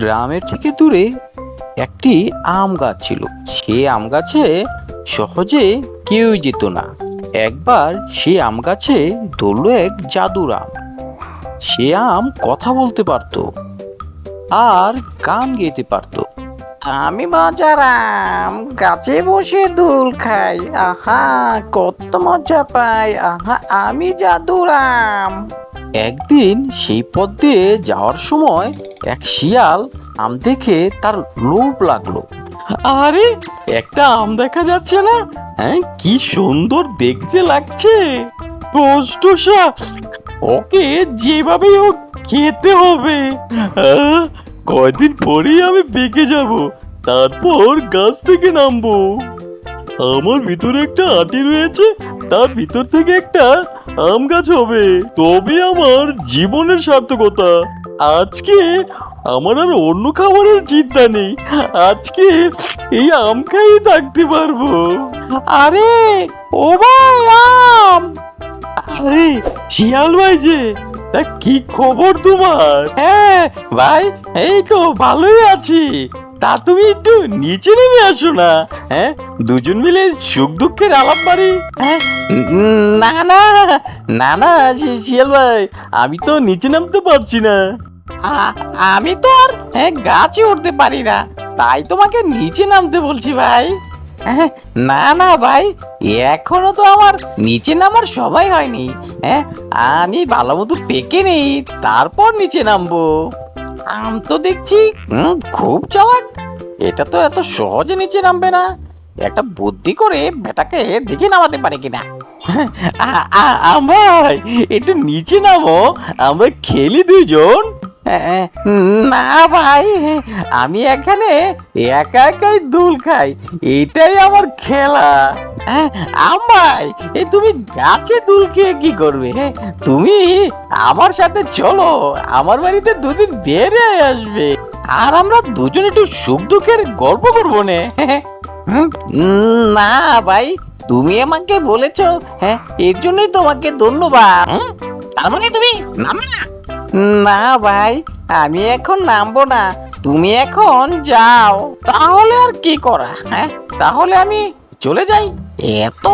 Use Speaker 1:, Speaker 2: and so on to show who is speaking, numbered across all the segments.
Speaker 1: গ্রামের থেকে দূরে একটি আম গাছ ছিল। সে আম গাছে সহজে কেউই যেত না। একবার সে আম গাছে ধরল এক জাদুর আম। সে আম কথা বলতে পারত আর গান গেতে পারত। আমি মজার আম, গাছে বসে দুল খাই। আহা, কত মজা পাই। আহা, আমি জাদুর আম। একদিন সেই পথ দিয়ে যাওয়ার সময় এক শিয়াল আম দেখে তার লোভ লাগল। আরে, একটা আম দেখা যাচ্ছে না? হ্যাঁ কি সুন্দর দেখতে লাগছে। ওকে যেভাবেই হোক খেতে হবে। কয়দিন পরেই আমি পেকে যাব। তারপর গাছ থেকে নামবো। আমার ভিতরে একটা আটি রয়েছে, তার ভিতর থেকে একটা আম গাছ হবে। তবে আমার জীবনের সার্থকতা। আজকে আমার আর অন্য খাবারের চিন্তা নেই। আজকে এই আম খাই থাকতে পারব। আরে ও ভাই আম! আরে শিয়াল ভাই যে তা কি খবর তোমার? হ্যাঁ ভাই এই তো ভালোই আছি। তা তুমি একটু নিচে নেমে আসো না হ্যাঁ? দুজন মিলে সুখ দুঃখের আলাপ বাড়ি। হ্যাঁ? না না না না শিয়াল ভাই আমি তো নিচে নামতে পারছি না। আমি তো আর হ্যাঁ, গাছে উঠতে পারি না তাই তোমাকে নিচে নামতে বলছি ভাই। হ্যাঁ, না না ভাই এখনও তো আমার নিচে নামার সময় হয়নি হ্যাঁ? আমি ভালো মতো পেকে নেই তারপর নিচে নামবো। আম তো দেখছি খুব চালাক। এটা তো এত সহজে নিচে নামবে না। একটা বুদ্ধি করে বেটাকে দেখে নামাতে পারে কিনা। আমায় একটু নিচে নামো। আমরা খেলি দুজন না ভাই আমি এখানে একা একাই দুল খাই এটাই আমার খেলা। হ্যাঁ, আমায় এই তুমি গাছে দুল খেয়ে কি করবে হ্যাঁ? তুমি আমার সাথে চলো আমার বাড়িতে দুদিন বেড়ে আসবে। আর আমরা দুজন একটু সুখ দুঃখের গল্প করব নে না ভাই তুমি আমাকে বলেছ হ্যাঁ এর জন্যই তোমাকে ধন্যবাদ। তার মানে তুমি নামবে না। না ভাই আমি এখন নামবো না। তুমি এখন যাও। তাহলে আর কি করা হ্যাঁ? তাহলে আমি চলে যাই। এত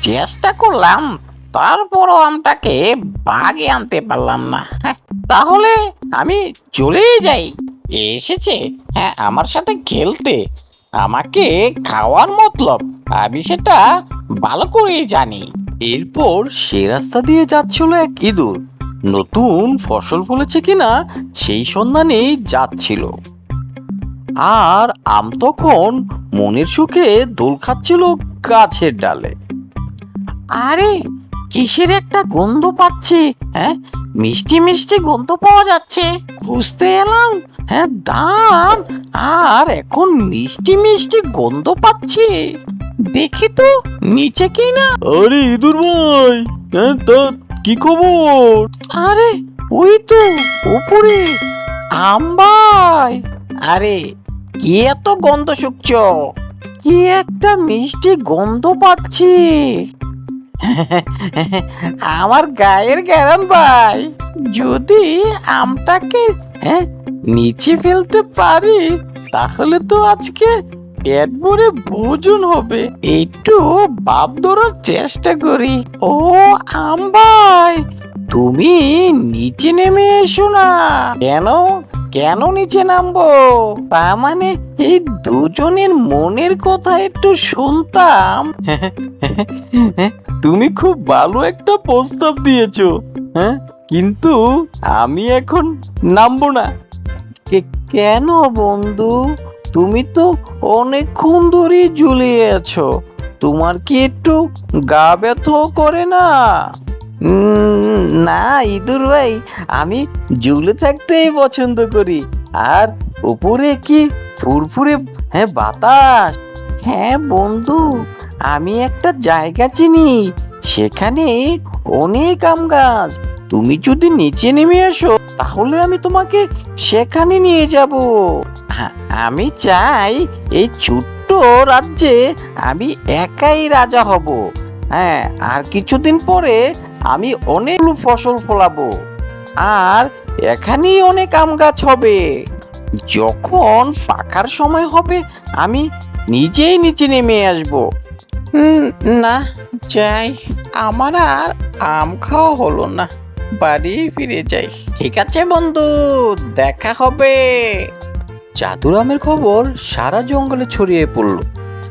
Speaker 1: চেষ্টা করলাম তারপরও আমটাকে বাগে আনতে পারলাম না হ্যাঁ, তাহলে আমি চলেই যাই। এসেছে হ্যাঁ আমার সাথে খেলতে। আমাকে খাওয়ার মতলব আমি সেটা ভালো করেই জানি। এরপর সে রাস্তা দিয়ে যাচ্ছিল এক ইঁদুর। নতুন ফসল ফলেছে কিনা সেই সন্ধানেই যাচ্ছিল। আর আম তখন মনের সুখে দোল খাচ্ছিল গাছের ডালে। আরে কিসের একটা গন্ধ পাচ্ছি হ্যাঁ? মিষ্টি মিষ্টি গন্ধ পাওয়া যাচ্ছে। খুঁজতে এলাম হ্যাঁ দাম। আর এখন মিষ্টি মিষ্টি গন্ধ পাচ্ছি। দেখি তো নিচে কি না
Speaker 2: আরে ইঁদুর ভাই হ্যাঁ তা কি খবর?
Speaker 1: আরে ওই তো উপরে আম্বাই। আরে কি এত গন্ধ শুকছ? কি একটা মিষ্টি গন্ধ পাচ্ছি। আমার গায়ের গ্যারান ভাই। যদি আমটাকে হ্যাঁ নিচে ফেলতে পারি তাহলে তো আজকে পেট ভরে ভোজন হবে। একটু বাপ ধরার চেষ্টা করি। ও আম ভাই তুমি নিচে নেমে এসো না। কেন? কেন নিচে নামবো? তা মানে এই দুজনের মনের কথা একটু শুনতাম।
Speaker 2: তুমি খুব ভালো একটা প্রস্তাব দিয়েছ হ্যাঁ? কিন্তু আমি এখন নামবো না।
Speaker 1: কেন বন্ধু? তুমি তো অনেকক্ষণ ধরেই ঝুলিয়ে আছো। তোমার কি একটু গা ব্যথা করে না? না, ইঁদুর ভাই, আমি ঝুলে থাকতেই পছন্দ করি। আর উপরে কি ফুরফুরে হ্যাঁ বাতাস? হ্যাঁ বন্ধু, আমি একটা জায়গা চিনি, সেখানে অনেক আম গাছ। তুমি যদি নিচে নেমে আসো তাহলে আমি তোমাকে সেখানে নিয়ে যাব। আমি চাই এই ছোট্ট রাজ্যে আমি একাই রাজা হব। হ্যাঁ আর কিছুদিন পরে আমি অনেক ফসল ফলাবো। আর এখানেই অনেক আম গাছ হবে। যখন পাকার সময় হবে, আমি নিজেই নিচে নেমে আসব। না, যাই। আমার আর আম খাওয়া হলো না। বাড়ি ফিরে যাই। ঠিক আছে বন্ধু, দেখা হবে। জাদুরামের খবর সারা জঙ্গলে ছড়িয়ে পড়ল।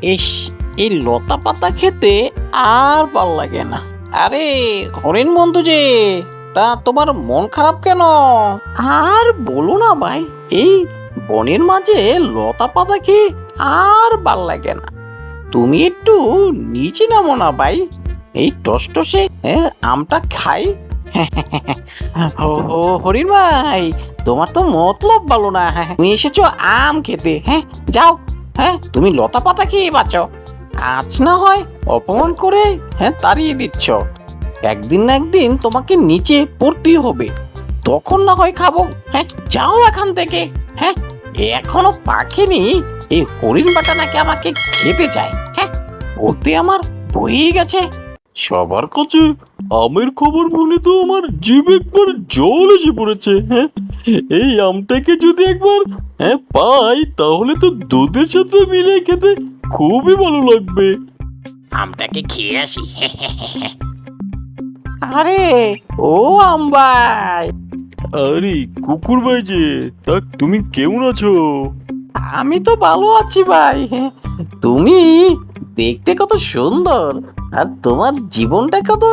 Speaker 1: ইস এই লতা পাতা খেতে আর ভালো লাগে না। আরে হরিণ বন্ধু যে তা তোমার মন খারাপ কেন? আর বলো না ভাই এই বনের মাঝে লতা পাতা খেয়ে আর ভালো লাগে না। তুমি একটু নিচে নামো না ভাই। এই টসটসে হ্যাঁ, আমটা খাই। ও হরিণ ভাই, তোমার তো মতলব ভালো না হ্যাঁ তুমি এসেছ আম খেতে হ্যাঁ যাও হ্যাঁ তুমি লতা পাতা খেয়ে বাঁচো। আজ না হয় অপমান করে হ্যাঁ তাড়িয়ে দিচ্ছ। একদিন না একদিন তোমাকে নিচে পড়তেই হবে। তখন না হয় খাব হ্যাঁ যাও এখান থেকে হ্যাঁ। এখনও পাখিনি, এই হরিণ বাটা নাকি আমাকে খেতে চায় হ্যাঁ। পড়তে আমার বই গেছে।
Speaker 2: সবার কাছে আমের খবর শুনে তো আমার জিভ একবার জল এসে পড়েছে হ্যাঁ? এই আমটাকে যদি একবার হ্যাঁ পাই তাহলে তো দুধের সাথে মিলে খেতে খুবই ভালো লাগবে।
Speaker 1: আমটাকে খেয়ে আসি। আরে ও আমবাই
Speaker 2: আরে কুকুর ভাই যে তা তুমি কেমন আছো?
Speaker 1: আমি তো ভালো আছি ভাই তুমি? দেখতে কত সুন্দর। আর তোমার জীবনটা কত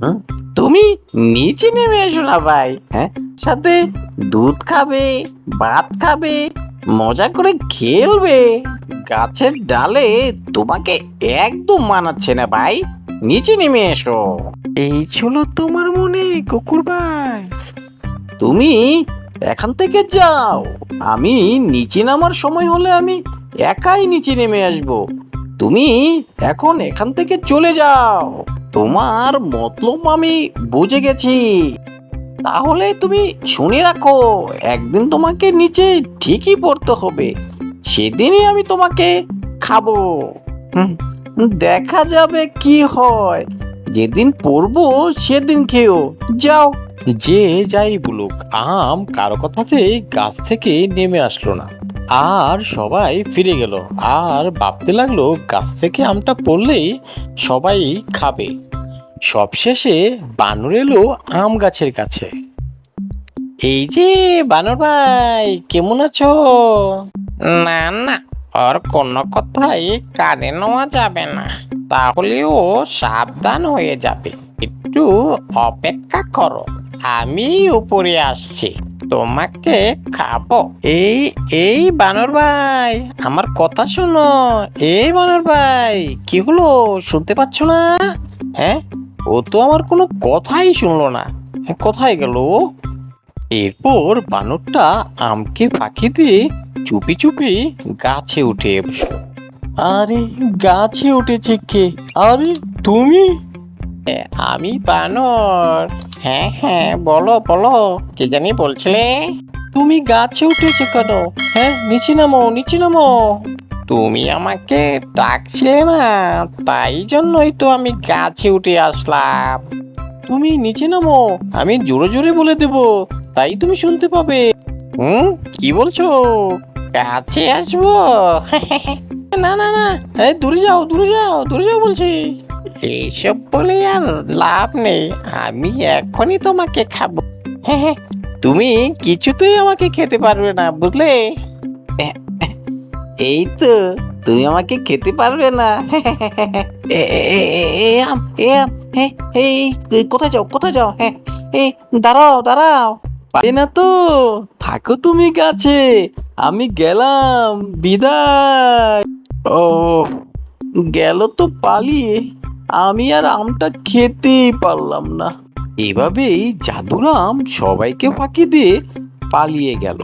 Speaker 1: হুম, তুমি নিচে নেমে এসো না ভাই হ্যাঁ? সাথে দুধ খাবে ভাত খাবে মজা করে খেলবে। গাছের ডালে তোমাকে একদম মানাচ্ছে না ভাই নিচে নেমে এসো। এই ছিল তোমার মনে কুকুর ভাই। তুমি এখান থেকে যাও আমি নিচে নামার সময় হলে আমি একাই নিচে নেমে আসব। তুমি এখন এখান থেকে চলে যাও। তোমার মতলব আমি বুঝে গেছি। তাহলে তুমি শুনে রাখো, একদিন তোমাকে নিচে ঠিকই পড়তে হবে। সেদিনই আমি তোমাকে খাব। দেখা যাবে কি হয়। যেদিন পড়ব সেদিন খেয়েও। যাও। যে যাই বলুক, আম কারও কথাতে গাছ থেকে নেমে আসলো না। আর সবাই ফিরে গেল। আর ভাবতে লাগল, গাছ থেকে আমটা পড়লেই সবাই খাবে। সবশেষে বানর এলো আম গাছের কাছে। এই যে বানর ভাই, কেমন আছো? না না ওর কোনো কথাই কানে নেওয়া যাবে না। তাহলে ও সাবধান হয়ে যাবে। একটু অপেক্ষা করো আমি উপরে আসছি। তোমাকে খাব। এই এই বানর ভাই আমার কথা শোনো। এই বানর ভাই কি হলো? শুনতে পাচ্ছ না? হ্যাঁ? ও তো আমার কোনো কথাই শুনলো না। হ্যাঁ, কোথায় গেল? এরপর বানরটা আমকে ফাঁকি দিয়ে চুপি চুপি গাছে উঠে আরে গাছে উঠেছে কে? আরে তুমি? আমি বানর। হ্যাঁ হ্যাঁ বলো বলো কে জানি বলছিলে? তুমি গাছে উঠেছো কেন? হ্যাঁ নিচে নামো নিচে নামো। তুমি আমাকে ডাকছিলে না তাই জন্যই তো আমি গাছে উঠে আসলাম। তুমি নিচে নামো আমি জোরে জোরে বলে দেব তাই তুমি শুনতে পাবে। হুম কি বলছো? কাছে আসব? না না না এই দূরে যাও দূরে যাও দূরে যাও বলছি। এইসব বলে আর লাভ নেই। আমি এখনই তোমাকে খাব। হ্যাঁ হ্যাঁ তুমি কিছুতেই আমাকে খেতে পারবে না, বুঝলে? এই তো, তুমি আমাকে খেতে পারবে না। কোথায় যাও কোথায় যাও? হ্যাঁ এই দাঁড়াও দাঁড়াও। পারে না তো। থাকো তুমি গাছে আমি গেলাম, বিদায়। ও, গেল তো পালিয়ে। আমি আর আমটা খেতেই পারলাম না। এভাবেই জাদুরাম সবাইকে ফাঁকি দিয়ে পালিয়ে গেল।